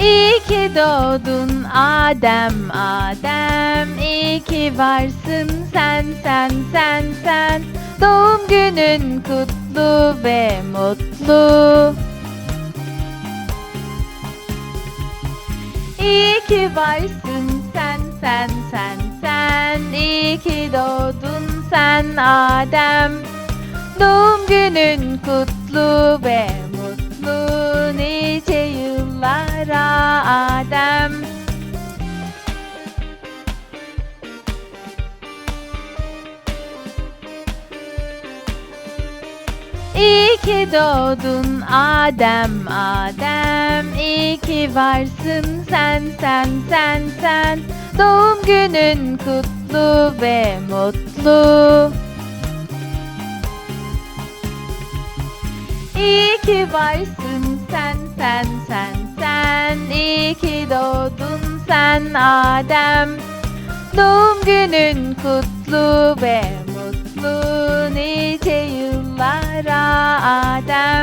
İyi ki doğdun Adem, Adem. İyi ki varsın sen, sen, sen, sen. Doğum günün kutlu ve mutlu. İyi ki varsın sen, sen, sen, sen. İyi ki doğdun sen Adem. Doğum günün kutlu ve İyi ki doğdun Adem, Adem. İyi ki varsın sen, sen, sen, sen. Doğum günün kutlu ve mutlu. İyi ki varsın sen, sen, sen, sen. İyi ki doğdun sen Adem. Doğum günün kutlu ve mutlu Nice yıllara Adem